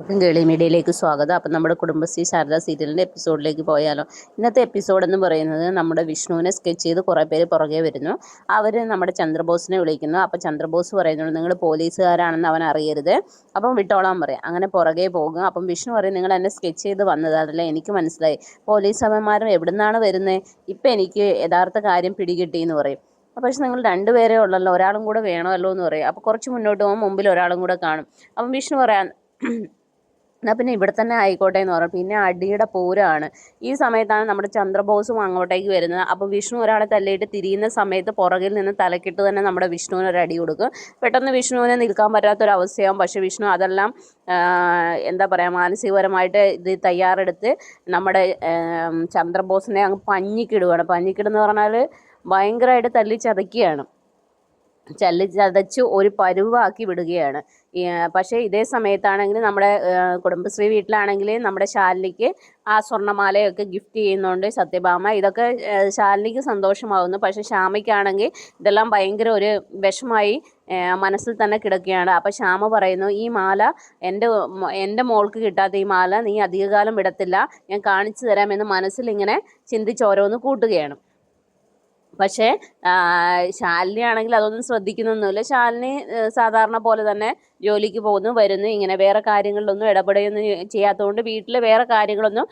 എല്ലാവർക്കും കേളി മീഡിയയിലേക്ക് സ്വാഗതം. അപ്പം നമ്മുടെ കുടുംബശ്രീ ശാരദ സീരിയലിന്റെ എപ്പിസോഡിലേക്ക് പോയാലോ. ഇന്നത്തെ എപ്പിസോഡ് എന്ന് പറയുന്നത് നമ്മുടെ വിഷ്ണുവിനെ സ്കെച്ച് ചെയ്ത് കുറേ പേര് പുറകെ വരുന്നു. അവർ നമ്മുടെ ചന്ദ്രബോസിനെ വിളിക്കുന്നു. അപ്പോൾ ചന്ദ്രബോസ് പറയുന്നു നിങ്ങൾ പോലീസുകാരാണെന്ന് അവൻ അറിയരുത്. അപ്പം വിട്ടോളാൻ പറയാം. അങ്ങനെ പുറകെ പോകും. അപ്പം വിഷ്ണു പറയും നിങ്ങൾ എന്നെ സ്കെച്ച് ചെയ്ത് വന്നതല്ലേ? എനിക്ക് മനസ്സിലായി. പോലീസ് അമ്മമാരും എവിടെ നിന്നാണ് വരുന്നത് ഇപ്പം എനിക്ക് യഥാർത്ഥ കാര്യം പിടികിട്ടി എന്ന് പറയും പക്ഷെ നിങ്ങൾ രണ്ടുപേരേ ഉള്ളല്ലോ. ഒരാളും കൂടെ വേണമല്ലോ എന്ന് പറയും. അപ്പോൾ കുറച്ച് മുന്നോട്ട് പോകുമ്പോൾ മുമ്പിൽ ഒരാളും കൂടെ കാണും. അപ്പം വിഷ്ണു പറയാൻ എന്നാൽ പിന്നെ ഇവിടെ തന്നെ ആയിക്കോട്ടെ എന്ന് പറഞ്ഞു. പിന്നെ അടിയുടെ പൂരമാണ് ഈ സമയത്താണ് നമ്മുടെ ചന്ദ്രബോസും അങ്ങോട്ടേക്ക് വരുന്നത്. അപ്പോൾ വിഷ്ണു ഒരാളെ തല്ലിയിട്ട് തിരിയുന്ന സമയത്ത് പുറകിൽ നിന്ന് തലക്കിട്ട് തന്നെ നമ്മുടെ വിഷ്ണുവിന് ഒരു അടി കൊടുക്കും. പെട്ടെന്ന് വിഷ്ണുവിനെ നിൽക്കാൻ പറ്റാത്തൊരവസ്ഥയാവും. പക്ഷേ വിഷ്ണു അതെല്ലാം എന്താ പറയുക മാനസികപരമായിട്ട് ഇത് തയ്യാറെടുത്ത് നമ്മുടെ ചന്ദ്രബോസിനെ അങ്ങ് പഞ്ഞിക്കിടുകയാണ് പഞ്ഞിക്കിടുന്ന് പറഞ്ഞാൽ ഭയങ്കരമായിട്ട് തല്ലി ചതയ്ക്കുകയാണ് ചല്ലി ചതച്ച് ഒരു പരുവാക്കി വിടുകയാണ്. പക്ഷേ ഇതേ സമയത്താണെങ്കിൽ നമ്മുടെ കുടുംബശ്രീ വീട്ടിലാണെങ്കിൽ നമ്മുടെ ശാലിനിക്ക് ആ സ്വർണമാലയൊക്കെ ഗിഫ്റ്റ് ചെയ്യുന്നുണ്ട് സത്യഭാമ. ഇതൊക്കെ ശാലിനിക്ക് സന്തോഷമാകുന്നു പക്ഷേ ശ്യാമയ്ക്കാണെങ്കിൽ ഇതെല്ലാം ഭയങ്കര ഒരു വിഷമായി മനസ്സിൽ തന്നെ കിടക്കുകയാണ്. അപ്പോൾ ശ്യാമ പറയുന്നു ഈ മാല എന്റെ എന്റെ മോൾക്ക് കിട്ടാത്ത ഈ മാല നീ അധികകാലം വിടത്തില്ല. ഞാൻ കാണിച്ചു തരാമെന്ന് മനസ്സിൽ ഇങ്ങനെ ചിന്തിച്ച് ഓരോന്ന് കൂട്ടുകയാണ്. പക്ഷേ ശാലിനി ആണെങ്കിൽ അതൊന്നും ശ്രദ്ധിക്കുന്നൊന്നുമില്ല. ശാലിനി സാധാരണ പോലെ തന്നെ ജോലിക്ക് പോകുന്നു വരുന്നു ഇങ്ങനെ വേറെ കാര്യങ്ങളിലൊന്നും ഇടപെടുകയൊന്നും ചെയ്യാത്തതുകൊണ്ട് വീട്ടിൽ വേറെ കാര്യങ്ങളൊന്നും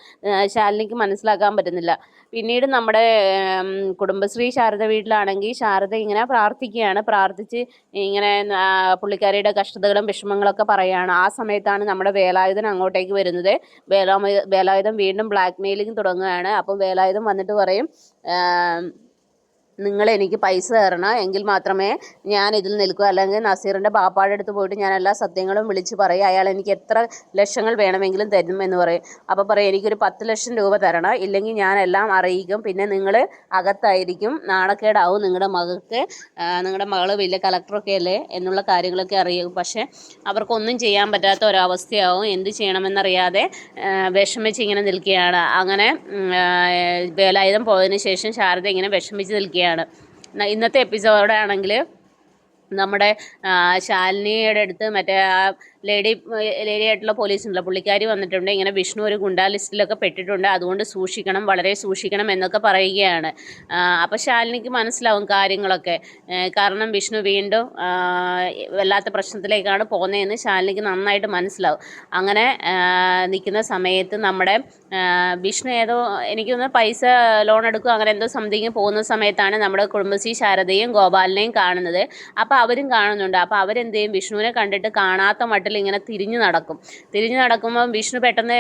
ശാലിനിക്ക് മനസ്സിലാക്കാൻ പറ്റുന്നില്ല. പിന്നീട് നമ്മുടെ കുടുംബശ്രീ ശാരദ വീട്ടിലാണെങ്കിൽ ശാരദ ഇങ്ങനെ പ്രാർത്ഥിക്കുകയാണ്. പ്രാർത്ഥിച്ച് ഇങ്ങനെ പുള്ളിക്കാരിയുടെ കഷ്ടതകളും വിഷമങ്ങളൊക്കെ പറയുകയാണ് ആ സമയത്താണ് നമ്മുടെ വേലായുധൻ അങ്ങോട്ടേക്ക് വരുന്നത്. വേലാ വേലായുധം വീണ്ടും ബ്ലാക്ക് മെയിലിംഗ് തുടങ്ങുകയാണ്. അപ്പം വേലായുധം വന്നിട്ട് പറയും നിങ്ങൾ എനിക്ക് പൈസ തരണം. എങ്കിൽ മാത്രമേ ഞാൻ ഇതിൽ നിൽക്കൂ. അല്ലെങ്കിൽ നസീറിന്റെ ബാപ്പാടെ അടുത്ത് പോയിട്ട് ഞാൻ എല്ലാ സത്യങ്ങളും വിളിച്ച് പറയും. അയാൾ എനിക്ക് എത്ര ലക്ഷങ്ങൾ വേണമെങ്കിലും തരും എന്ന് പറയും. അപ്പോൾ പറയും എനിക്കൊരു പത്ത് ലക്ഷം രൂപ തരണം. ഇല്ലെങ്കിൽ ഞാൻ എല്ലാം അറിയിക്കും. പിന്നെ നിങ്ങൾ അകത്തായിരിക്കും. നാണക്കേടാവും നിങ്ങളുടെ മകൾക്ക്. നിങ്ങളുടെ മകൾ വലിയ കളക്ടറൊക്കെ അല്ലേ? എന്നുള്ള കാര്യങ്ങളൊക്കെ അറിയും. പക്ഷേ അവർക്കൊന്നും ചെയ്യാൻ പറ്റാത്ത ഒരവസ്ഥയാവും. എന്ത് ചെയ്യണമെന്നറിയാതെ വിഷമിച്ച് ഇങ്ങനെ നിൽക്കുകയാണ്. അങ്ങനെ വേലായുധം പോയതിന് ശേഷം ശാരദ ഇങ്ങനെ വിഷമിച്ച് നിൽക്കുകയാണ്. പറയുകയാണ് ഇന്നത്തെ എപ്പിസോഡാണെങ്കിൽ നമ്മുടെ ശാലിനിയുടെ അടുത്ത് മറ്റേ ആ ലേഡി ലേഡി ആയിട്ടുള്ള പോലീസ് ഉണ്ടല്ലോ പുള്ളിക്കാരി വന്നിട്ടുണ്ട്. ഇങ്ങനെ വിഷ്ണു ഒരു ഗുണ്ടാ ലിസ്റ്റിലൊക്കെ പെട്ടിട്ടുണ്ട്. അതുകൊണ്ട് സൂക്ഷിക്കണം വളരെ സൂക്ഷിക്കണം എന്നൊക്കെ പറയുകയാണ്. അപ്പോൾ ശാലിനിക്ക് മനസ്സിലാവും കാര്യങ്ങളൊക്കെ. കാരണം വിഷ്ണു വീണ്ടും വല്ലാത്ത പ്രശ്നത്തിലേക്കാണ് പോകുന്നതെന്ന് ശാലിനിക്ക് നന്നായിട്ട് മനസ്സിലാവും. അങ്ങനെ നിൽക്കുന്ന സമയത്ത് നമ്മുടെ വിഷ്ണു ഏതോ എനിക്ക് തോന്നുന്നു പൈസ ലോൺ എടുക്കുക അങ്ങനെ എന്തോ സംതിങ് പോകുന്ന സമയത്താണ് നമ്മുടെ കുടുംബശ്രീ ശാരദയും ഗോപാലിനെയും കാണുന്നത്. അപ്പോൾ അവരും കാണുന്നുണ്ട്. അപ്പോൾ അവരെന്ത് ചെയ്യും വിഷ്ണുവിനെ കണ്ടിട്ട് കാണാത്ത നാട്ടിൽ ഇങ്ങനെ തിരിഞ്ഞു നടക്കും. തിരിഞ്ഞു നടക്കുമ്പോൾ വിഷ്ണു പെട്ടെന്ന്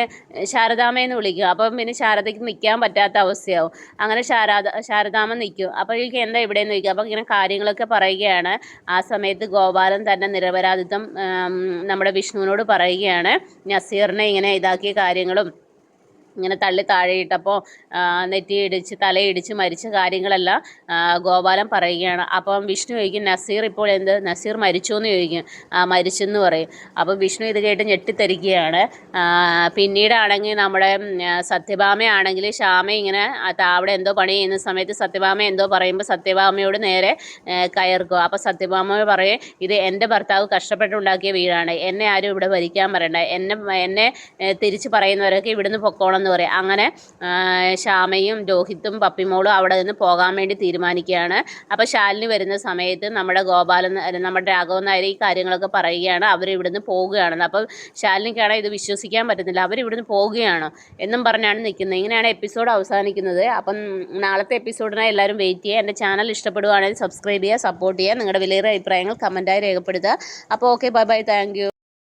ശാരദാമയെന്ന് വിളിക്കും. അപ്പം പിന്നെ ശാരദയ്ക്ക് നിൽക്കാൻ പറ്റാത്ത അവസ്ഥയാവും. അങ്ങനെ ശാരദ ശാരദാമ നിൽക്കും അപ്പോഴേക്കും എന്താ ഇവിടെ നിന്ന് നിൽക്കുക അപ്പോൾ ഇങ്ങനെ കാര്യങ്ങളൊക്കെ പറയുകയാണ്. ആ സമയത്ത് ഗോപാലൻ തന്നെ നിരപരാധിത്വം നമ്മുടെ വിഷ്ണുവിനോട് പറയുകയാണ്. നസീറിനെ ഇങ്ങനെ ഇതാക്കിയ കാര്യങ്ങളും ഇങ്ങനെ തള്ളി താഴെയിട്ടപ്പോൾ നെറ്റിയിടിച്ച് തലയിടിച്ച് മരിച്ച കാര്യങ്ങളെല്ലാം ഗോപാലൻ പറയുകയാണ്. അപ്പം വിഷ്ണു ചോദിക്കും നസീർ ഇപ്പോൾ എന്ത്? നസീർ മരിച്ചു എന്ന് ചോദിക്കും മരിച്ചെന്ന് പറയും. അപ്പം വിഷ്ണു ഇത് കേട്ട് ഞെട്ടിത്തരിക്കുകയാണ് പിന്നീടാണെങ്കിൽ നമ്മുടെ സത്യഭാമയാണെങ്കിൽ ശ്യാമ ഇങ്ങനെ അവിടെ എന്തോ പണി ചെയ്യുന്ന സമയത്ത് സത്യഭാമ എന്തോ പറയുമ്പോൾ സത്യഭാമയോട് നേരെ കയർക്കും അപ്പോൾ സത്യഭാമ പറയും ഇത് എന്റെ ഭർത്താവ് കഷ്ടപ്പെട്ടുണ്ടാക്കിയ വീടാണ്. എന്നെ ആരും ഇവിടെ ഭരിക്കാൻ പറയണ്ട. എന്നെ എന്നെ തിരിച്ച് പറയുന്നവരൊക്കെ ഇവിടുന്ന് പൊക്കോണം എന്ന് പറയാം. അങ്ങനെ ശ്യാമയും രോഹിത്തും പപ്പിമോളും അവിടെ നിന്ന് പോകാൻ വേണ്ടി തീരുമാനിക്കുകയാണ്. അപ്പോൾ ശാലിനി വരുന്ന സമയത്ത് നമ്മുടെ ഗോപാലൻ നമ്മുടെ രാഘവൻ നായർ ഈ കാര്യങ്ങളൊക്കെ പറയുകയാണ്. അവർ ഇവിടുന്ന് പോവുകയാണെന്ന്. അപ്പോൾ ശാലിനിക്കാണെങ്കിൽ ഇത് വിശ്വസിക്കാൻ പറ്റുന്നില്ല. അവർ ഇവിടുന്ന് പോവുകയാണോ എന്നും പറഞ്ഞാണ് നിൽക്കുന്നത്. ഇങ്ങനെയാണ് എപ്പിസോഡ് അവസാനിക്കുന്നത്. അപ്പം നാളത്തെ എപ്പിസോഡിനായി എല്ലാവരും വെയിറ്റ് ചെയ്യുക. എന്റെ ചാനൽ ഇഷ്ടപ്പെടുകയാണെങ്കിൽ സബ്സ്ക്രൈബ് ചെയ്യുക സപ്പോർട്ട് ചെയ്യുക. നിങ്ങളുടെ വിലയേറെ അഭിപ്രായങ്ങൾ കമന്റായി രേഖപ്പെടുത്തുക. അപ്പോൾ ഓക്കെ ബൈ ബൈ. താങ്ക്